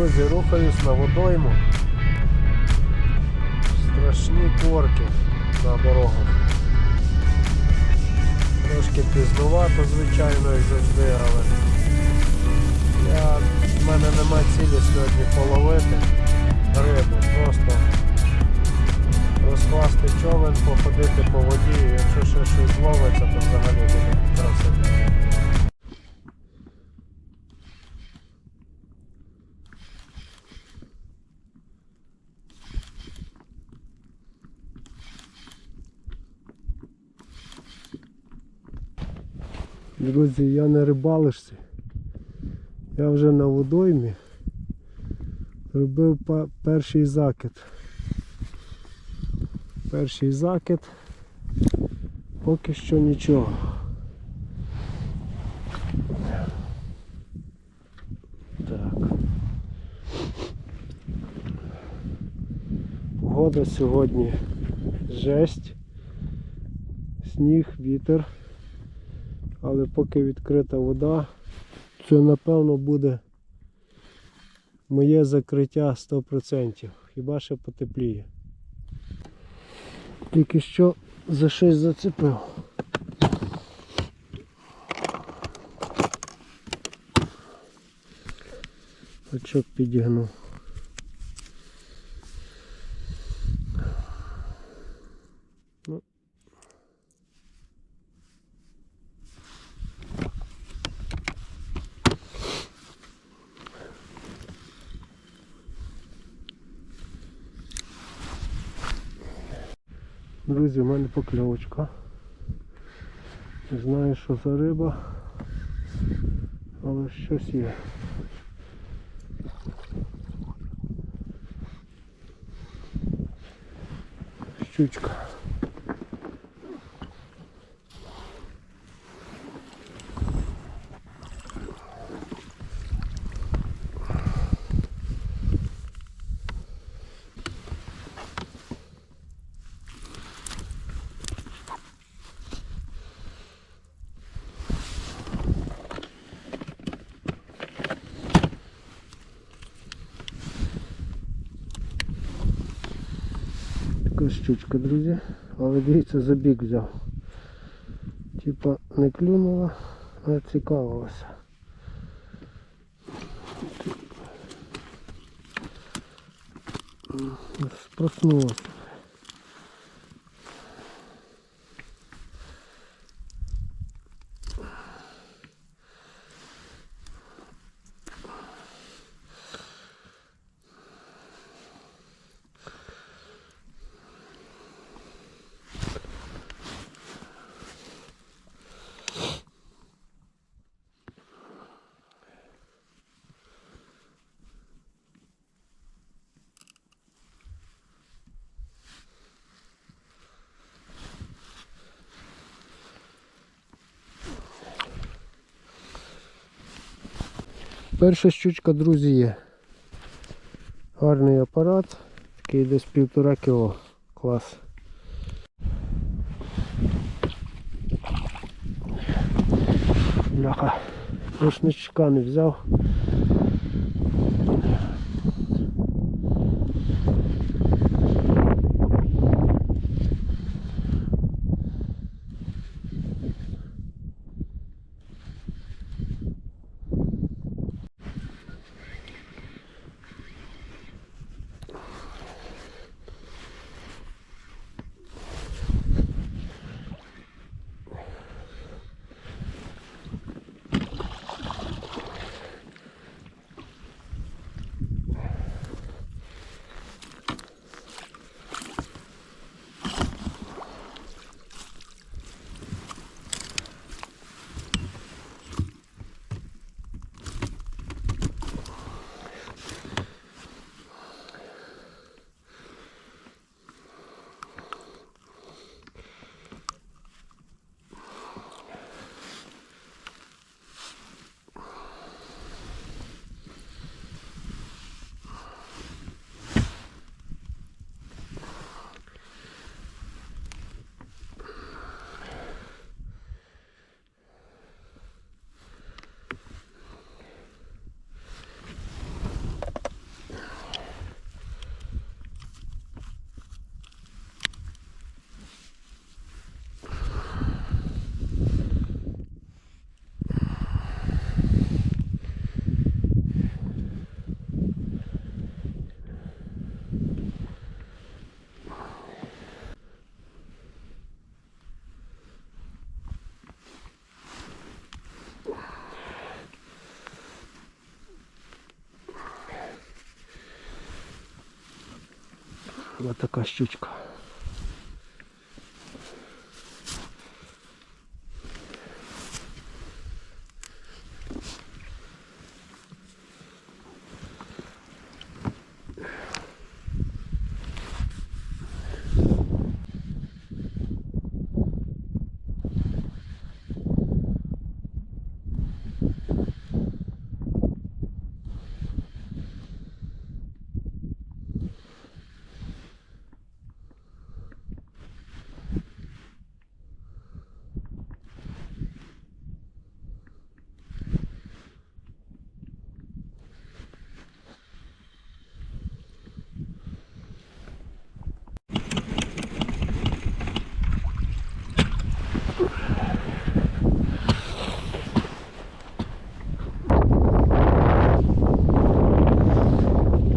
Друзі, рухаюсь на водойму. Страшні корки на дорогах. Трошки пізнувато, звичайно, як завжди, але я, в мене нема цілі сьогодні половити рибу. Просто розкласти човен, походити по воді, якщо ще щось Друзі, я не рибалишся. Я вже на водоймі робив перший закид. Перший закид. Поки що нічого. Так. Погода сьогодні жесть. Сніг, вітер. Але поки відкрита вода, це напевно буде моє закриття 100%. Хіба ще потепліє. Тільки що за щось зацепив. Очок підігнув. Друзі, в мене покльовочка. Не знаю, що за риба, але щось є. Щучка. Щучка, друзі. Але дивіться, забіг взяв. Типа не клюнула, а цікавилася. Проснулася. Перша щучка, друзі, є. Гарний апарат, такий десь півтора кіло. Клас. Бляха. Рушничка не взяв. Ось така щучка.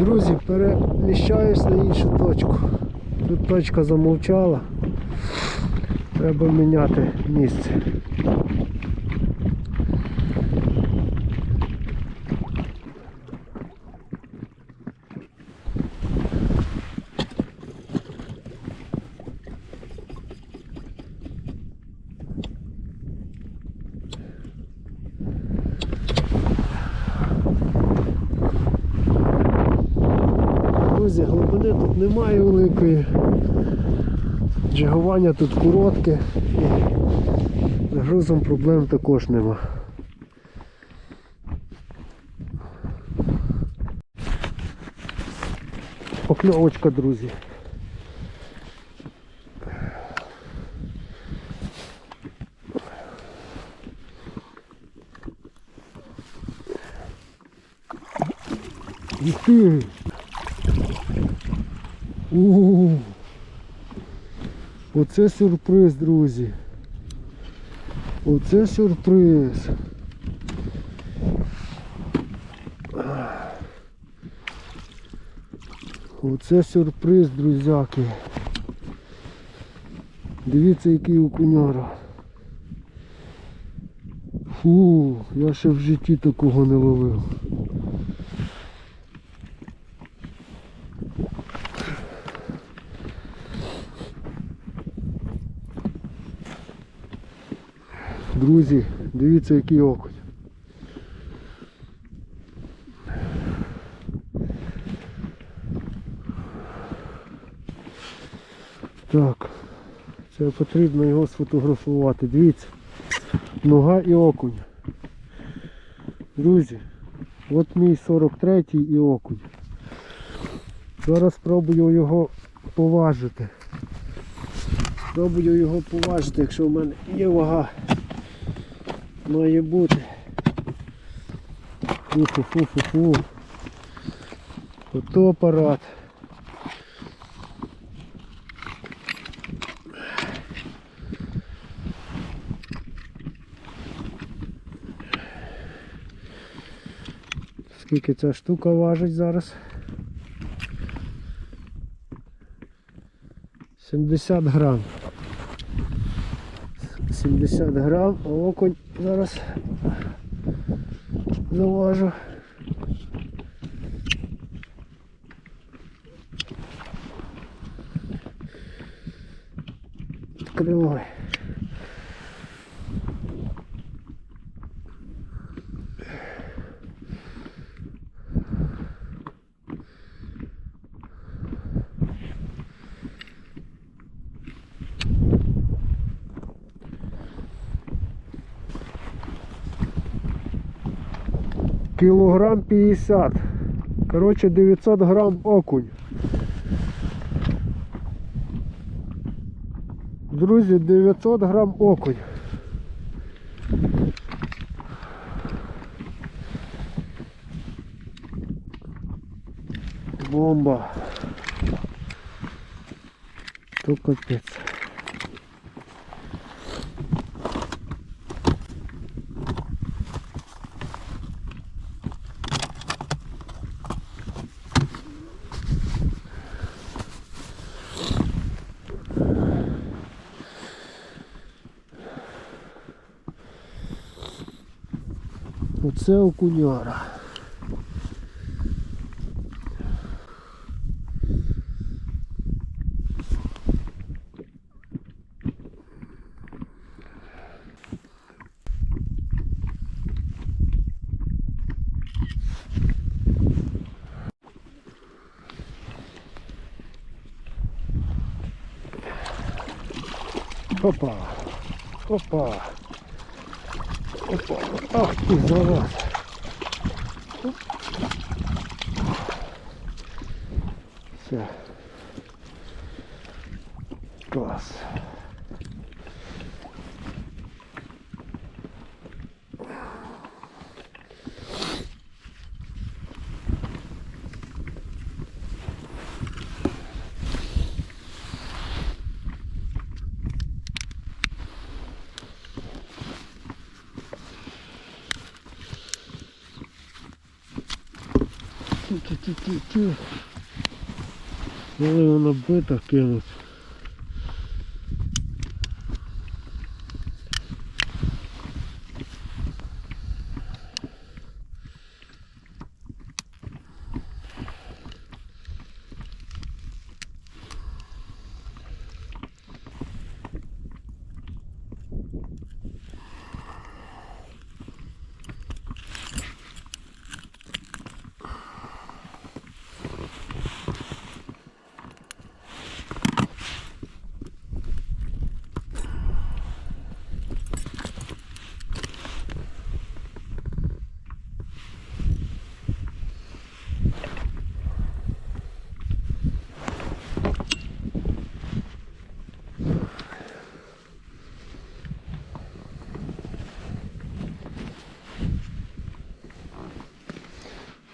Друзі, переміщаюсь на іншу точку. Тут точка замовчала. Треба міняти місце. Друзі, глибини тут немає великої. Джигування тут коротке і з грузом проблем також нема. Покльовочка, друзі. Ух ти! У, Оце сюрприз, друзі. Оце сюрприз. Оце сюрприз, друзяки. Дивіться, який окуняра. Фу, я ще в житті такого не ловив. Друзі, дивіться який окунь. Так, це потрібно його сфотографувати. Дивіться. Нога і окунь. Друзі, от мій 43-й і окунь. Зараз спробую його поважити. Спробую його поважити, якщо в мене є вага. Має бути. Фу-фу-фу-фу-фу. Ото апарат. Скільки ця штука важить зараз? 70 грам. 70 грам, окунь зараз заважу. Відкривай. Кілограм 50. Коротше 900 грам окунь. Друзі, 900 грам окунь. Бомба. То капець. pod seo kuniora. Opa, opa. Опа. Ах ти зараз. Все. Клас. Тю-тю-тю-тю. Коли вона бита кинуть.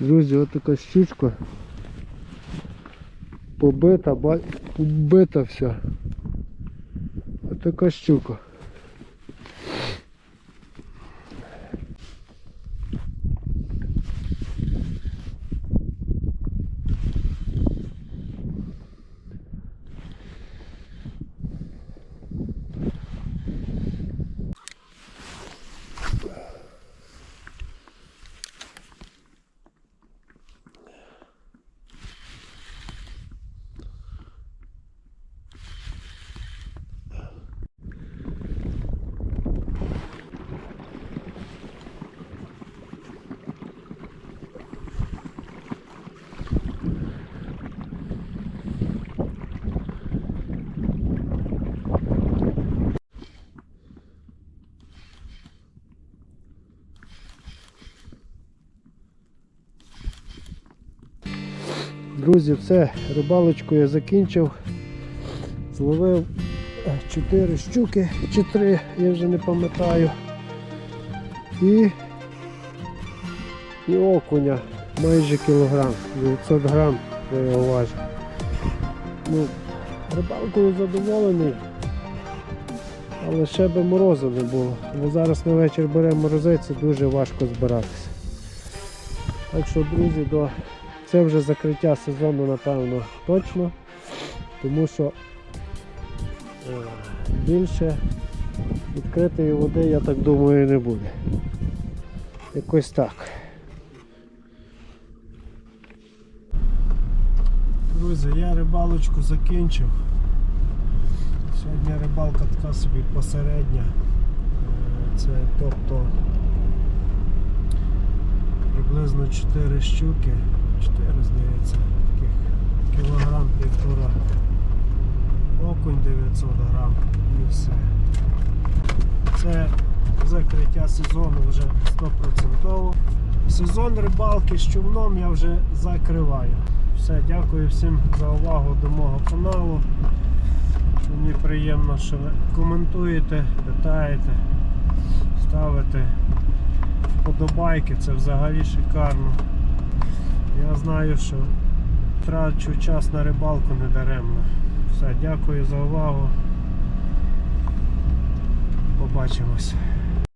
Друзі, ось така щучка. Побита, ба... побита вся. Ось така щука. Друзі, все, рибалочку я закінчив. Зловив 4 щуки чи 3, я вже не пам'ятаю. І, і окуня майже кілограм, 900 грам я його важу. Ну, рибалкою задоволений, але ще би морозу не було. Бо зараз на вечір беремо морози, це дуже важко збиратися. Так що, друзі, до це вже закриття сезону, напевно, точно, тому що е, більше відкритої води, я так думаю, не буде. Якось так. Друзі, я рибалочку закінчив. Сьогодні рибалка така собі посередня. Е, Це тобто приблизно 4 щуки, 4 здається, таких кілограм півтора. Окунь 900 грам і все. Це закриття сезону вже 100%. Сезон рибалки з човном я вже закриваю. Все, дякую всім за увагу до мого каналу. Мені приємно, що ви коментуєте, питаєте, ставите вподобайки, це взагалі шикарно. Я знаю, що трачу час на рибалку не даремно. Все, дякую за увагу. Побачимось.